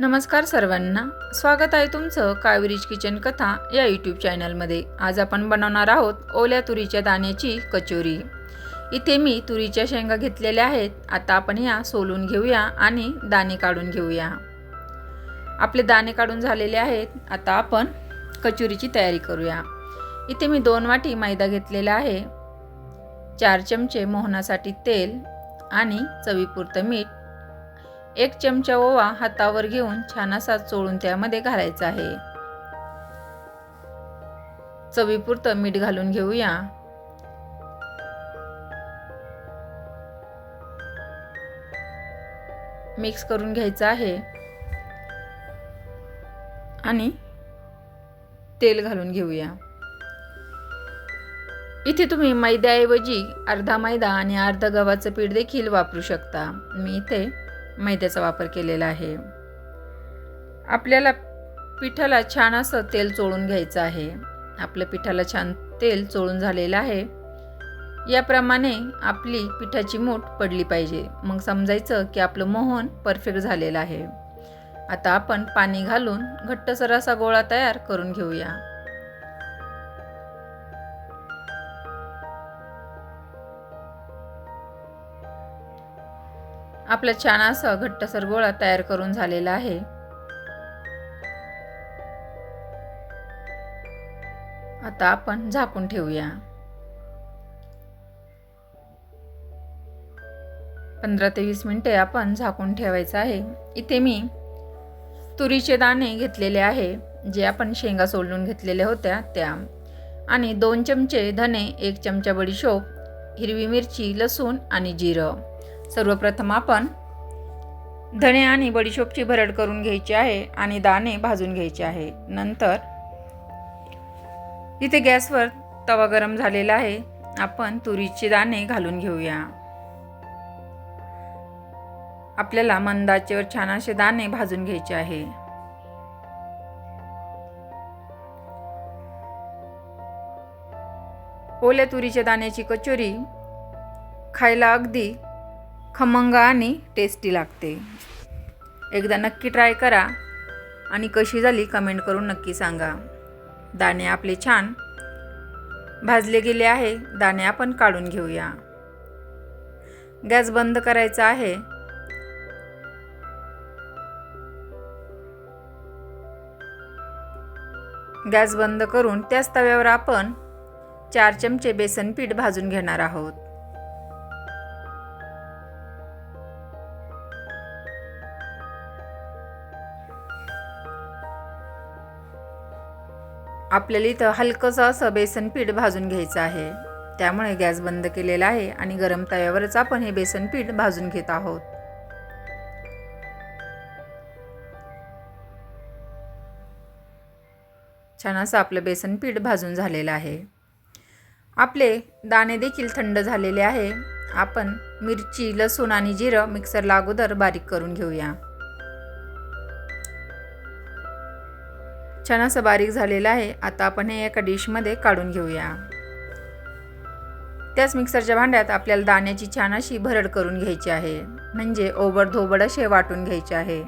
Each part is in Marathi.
नमस्कार सर्वांना. स्वागत आहे तुमचं कावेरीज किचन कथा या यूट्यूब चॅनलमध्ये आज आपण बनवणार आहोत ओल्या तुरीच्या दाण्याची कचोरी. इथे मी तुरीच्या शेंगा घेतलेल्या आहेत. आता आपण ह्या सोलून घेऊया आणि दाणे काढून घेऊया. आपले दाणे काढून झालेले आहेत. आता आपण कचोरीची तयारी करूया. इथे मी दोन वाटी मैदा घेतलेला आहे. चार चमचे मोहनासाठी तेल आणि चवीपुरतं मीठ एक चमचा ओवा हातावर घेऊन छान असा चोळून त्यामध्ये घालायचा आहे. चवीपुरतं मीठ घालून घेऊया. मिक्स करून घ्यायचं आहे. आणि तेल घालून घेऊया. इथे तुम्ही मैद्याऐवजी अर्धा मैदा आणि अर्धा गव्हाचं पीठ देखील वापरू शकता. मी इथे मैद्याचा वापर केलेला आहे. आपल्याला पिठाला छान असं तेल चोळून घ्यायचं आहे. आपल्या पिठाला छान तेल चोळून झालेलं आहे. याप्रमाणे आपली पिठाची मूठ पडली पाहिजे. मग समजायचं की आपलं मोहन परफेक्ट झालेलं आहे. आता आपण पाणी घालून घट्टसर असा गोळा तयार करून घेऊया. आपला छान असा घट्टसर गोळा तयार करून झालेला आहे. आता आपण झाकून ठेवूया. पंधरा ते वीस मिनटे आपण झाकून ठेवायचं आहे. इथे मी तुरीचे दाणे घेतलेले आहे जे आपण शेंगा सोलून घेतलेल्या होत्या त्या. आणि दोन चमचे धने एक चमचा बडीशोप हिरवी मिरची लसूण आणि जिरं. सर्वप्रथम आपण धणे आणि बडीशोपची भरड करून घ्यायची आहे आणि दाणे भाजून घ्यायचे आहे. नंतर इथे गॅसवर तवा गरम झालेला आहे. आपण तुरीचे दाणे घालून घेऊया. आपल्याला मंदाचेवर छान असे दाणे भाजून घ्यायचे आहे. ओल्या तुरीच्या दाण्याची कचोरी खायला अगदी खमंग आणि टेस्टी लागते. एकदा नक्की ट्राय करा आणि कशी झाली कमेंट करून नक्की सांगा. दाणे आपले छान भाजले गेले आहे दाणे आपण काढून घेऊया. गॅस बंद करायचा आहे. गॅस बंद करून त्याच तव्यावर आपण चार चमचे बेसन पीठ भाजून घेणार आहोत. आपल्याला इथं हलकंसं असं बेसन पीठ भाजून घ्यायचं आहे. त्यामुळे गॅस बंद केलेला आहे आणि गरम तव्यावरच आपण हे बेसन पीठ भाजून घेत आहोत. छान असं आपलं बेसन पीठ भाजून झालेलं आहे. आपले दाणे देखील थंड झालेले आहे. आपण मिरची लसूण आणि जिरं मिक्सरला अगोदर बारीक करून घेऊया. छान असं बारीक झालेलं आहे. आता आपण हे एका डिशमध्ये काढून घेऊया. त्याच मिक्सरच्या भांड्यात आपल्याला दाण्याची छान अशी भरड करून घ्यायची आहे. म्हणजे ओबड धोबड असे वाटून घ्यायचे आहे.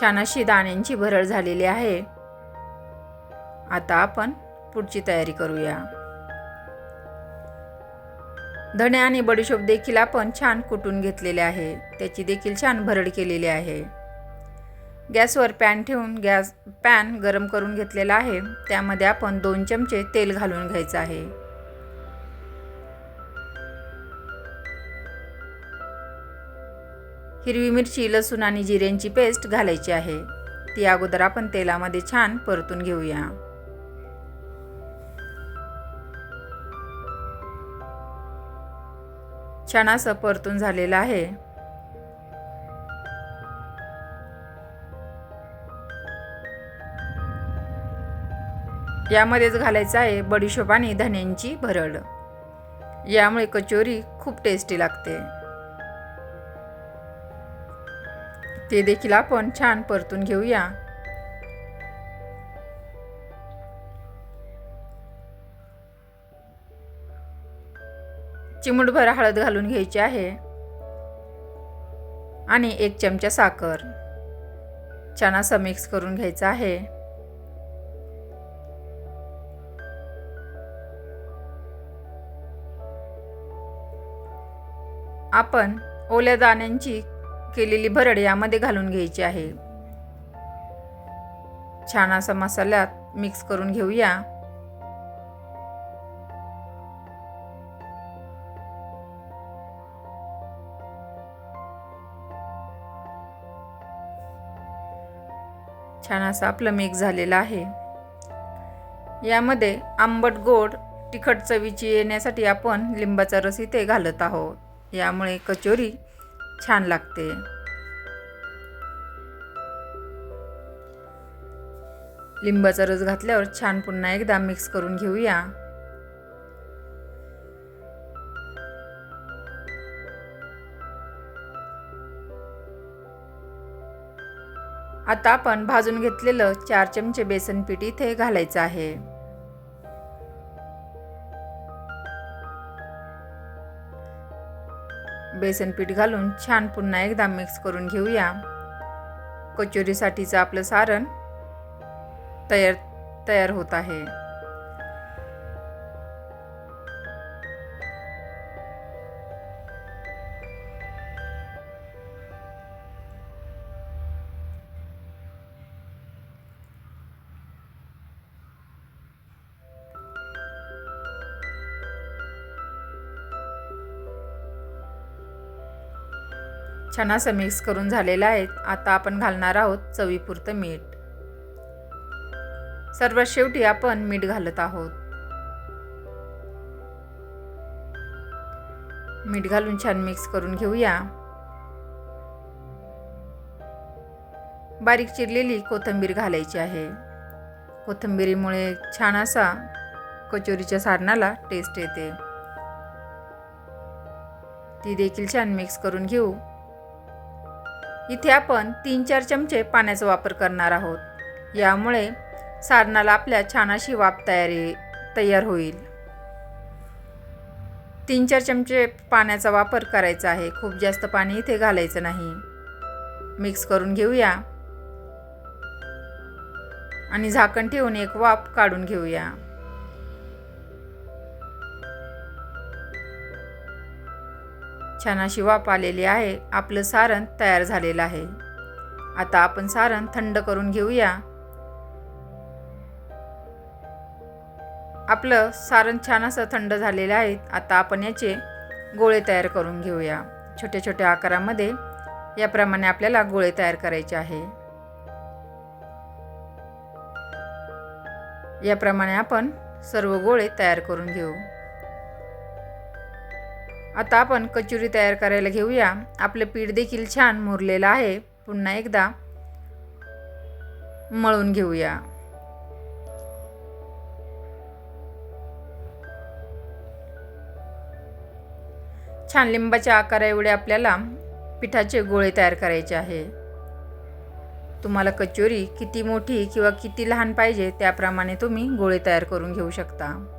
छान अशी दाण्यांची भरड झालेली आहे. आता आपण पुढची तयारी करूया. धणे आणि बडीशोप देखील आपण छान कुटून घेतलेले आहे. त्याची देखील छान भरड केलेली आहे. गॅसवर पॅन ठेवून गॅस पॅन गरम करून घेतलेला आहे. त्यामध्ये आपण दोन चमचे तेल घालून घ्यायचं आहे. हिरवी मिरची लसूण आणि जिऱ्यांची पेस्ट घालायची आहे. ती अगोदर आपण तेलामध्ये छान परतून घेऊया. छान असं परतून झालेलं आहे. यामध्येच घालायचं आहे बडीशोप आणि धन्यांची भरड. यामुळे कचोरी खूप टेस्टी लागते. ते देखील आपण छान परतून घेऊया. चिमूटभर हळद घालून घ्यायची आहे. आणि एक चमचा साखर. छान असं मिक्स करून घ्यायचा आहे. आपण ओल्या दाण्यांची केलेली भरड यामध्ये घालून घ्यायची आहे. छान असा मसाल्यात मिक्स करून घेऊया. छान असा आपलं मिक्स झालेला आहे. यामध्ये आंबट गोड तिखट चवीची येण्यासाठी आपण लिंबाचा रस इथे घालत आहोत. यामुळे कचोरी छान लागते. लिंबाचा रस घातल्यावर छान पुन्हा एकदा मिक्स करून घेऊया. आता आपण भाजून घेतलेलं चार चमचे बेसन पीठ इथे घालायचं आहे. बेसन पीठ घालून छान पुन्हा एकदा मिक्स करून घेऊया. कचोरीसाठीचं आपलं सारण तयार तयार होत आहे. छान असं मिक्स करून झालेलं आहे. आता आपण घालणार आहोत चवीपुरतं मीठ. सर्वात शेवटी आपण मीठ घालत आहोत. मीठ घालून छान मिक्स करून घेऊया. बारीक चिरलेली कोथिंबीर घालायची आहे. कोथिंबीरीमुळे छान असा कचोरीच्या सारणाला टेस्ट येते. ती देखील छान मिक्स करून घेऊ. इथे आपण तीन चार चमचे पाण्याचा वापर करणार आहोत. यामुळे सारणाला आपल्या छान अशी वाफ तयारी तयार होईल. तीन चार चमचे पाण्याचा वापर करायचा आहे. खूप जास्त पाणी इथे घालायचं नाही. मिक्स करून घेऊया. आणि झाकण ठेवून एक वाफ काढून घेऊया. छान अशी वाफ आलेली आहे. आपलं सारण तयार झालेलं आहे. आता आपण सारण थंड करून घेऊया. आपलं सारण छान असं थंड झालेलं आहे. आता आपण याचे गोळे तयार करून घेऊया. छोट्या छोट्या आकारामध्ये याप्रमाणे आपल्याला गोळे तयार करायचे आहे. याप्रमाणे आपण सर्व गोळे तयार करून घेऊ. आता आपण कचोरी तयार करायला घेऊया. आपलं पीठ देखील छान मुरलेलं आहे. पुन्हा एकदा मळून घेऊया. छान लिंबाच्या आकारा एवढे आपल्याला पिठाचे गोळे तयार करायचे आहे. तुम्हाला कचोरी किती मोठी किंवा किती लहान पाहिजे त्याप्रमाणे तुम्ही गोळे तयार करून घेऊ शकता.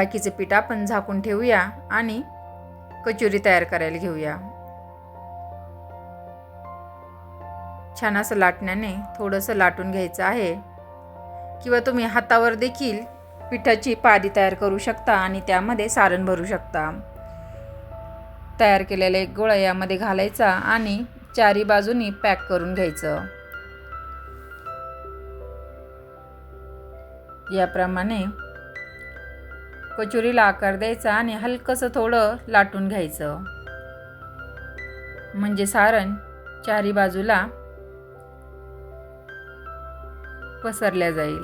बाकीचे पीठ आपण झाकून ठेवूया आणि कचोरी तयार करायला घेऊया. छान असं लाटण्याने थोडंसं लाटून घ्यायचं आहे. किंवा तुम्ही हातावर देखील पिठाची पारी तयार करू शकता आणि त्यामध्ये सारण भरू शकता. तयार केलेला एक गोळा यामध्ये घालायचा आणि चारी बाजूनी पॅक करून घ्यायचं. याप्रमाणे कचोरीला आकार द्यायचा आणि हलकंसं थोडं लाटून घ्यायचं. म्हणजे सारण चारी बाजूला पसरल्या जाईल.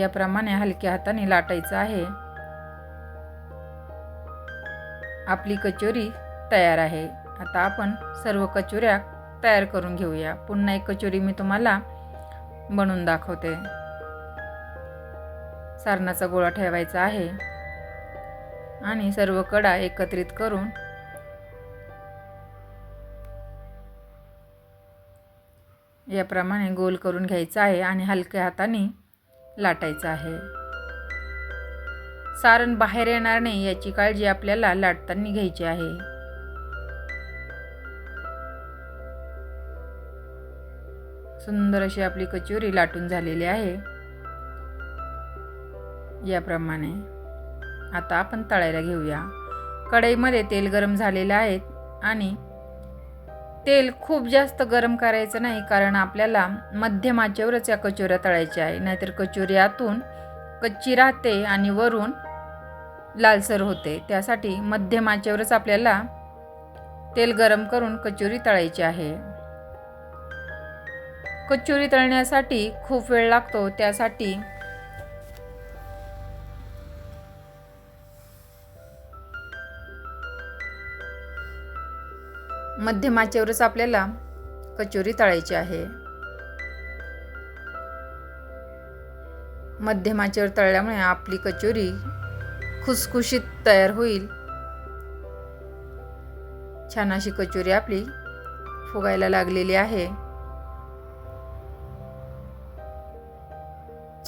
याप्रमाणे हलक्या हाताने लाटायचं आहे. आपली कचोरी तयार आहे. आता आपण सर्व कचोऱ्या तयार करून घेऊया. पुन्हा एक कचोरी मी तुम्हाला बनवून दाखवते. सारणाचा गोळा ठेवायचा आहे. आणि सर्व कडा एकत्रित करून याप्रमाणे गोल करून घ्यायचा आहे आणि हलक्या हाताने लाटायचं आहे. सारण बाहेर येणार नाही याची काळजी आपल्याला लाटताना घ्यायची आहे. सुंदर अशी आपली कचोरी लाटून झालेली आहे. याप्रमाणे. आता आपण तळायला घेऊया. कढईमध्ये तेल गरम झालेलं आहे आणि तेल खूप जास्त गरम करायचं नाही कारण आपल्याला मध्यम आचेवरच या कचोऱ्या तळायच्या आहे. नाहीतर कचोरी आतून कच्ची राहते आणि वरून लालसर होते. त्यासाठी मध्यम आचेवरच आपल्याला तेल गरम करून कचोरी तळायची आहे. कचोरी तळण्यासाठी खूप वेळ लागतो. त्यासाठी मध्यमाचेवरच आपल्याला कचोरी तळायची आहे. मध्यमाचेवर तळल्यामुळे आपली कचोरी खुसखुशीत तयार होईल. छान अशी कचोरी आपली फुगायला लागलेली आहे.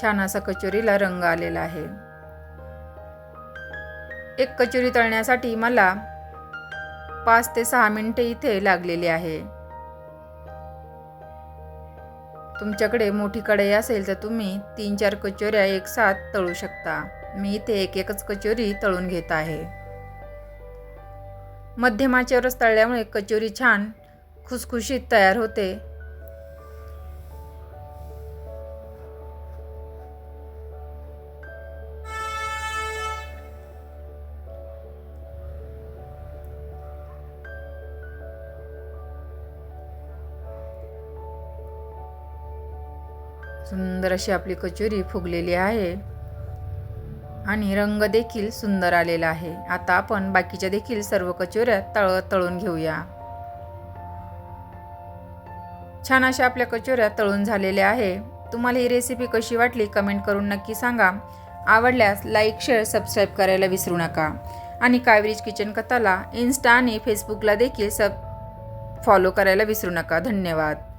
छान असा कचोरीला रंग आलेला आहे. एक कचोरी तळण्यासाठी मला पाच ते सहा मिनटे इथे लागलेली आहे. तुमच्याकडे मोठी कढई असेल तर तुम्ही तीन चार कचोऱ्या एक साथ तळू शकता. मी इथे एक एकच कचोरी तळून घेत आहे. मध्यम रस तळल्यामुळे कचोरी छान खुसखुशीत तयार होते. सुंदर अशी आपली कचोरी फुगलेली आहे. आणि रंग देखील सुंदर आलेला आहे. आता आपण बाकीच्या देखील सर्व कचोऱ्या तळ तळून घेऊया. छान अशा आपल्या कचोऱ्या तळून झालेल्या आहे. तुम्हाला ही रेसिपी कशी वाटली कमेंट करून नक्की सांगा. आवडल्यास लाईक शेअर सबस्क्राईब करायला विसरू नका. आणि कावेरीज किचन कथाला इन्स्टा आणि फेसबुकला देखील सब फॉलो करायला विसरू नका. धन्यवाद.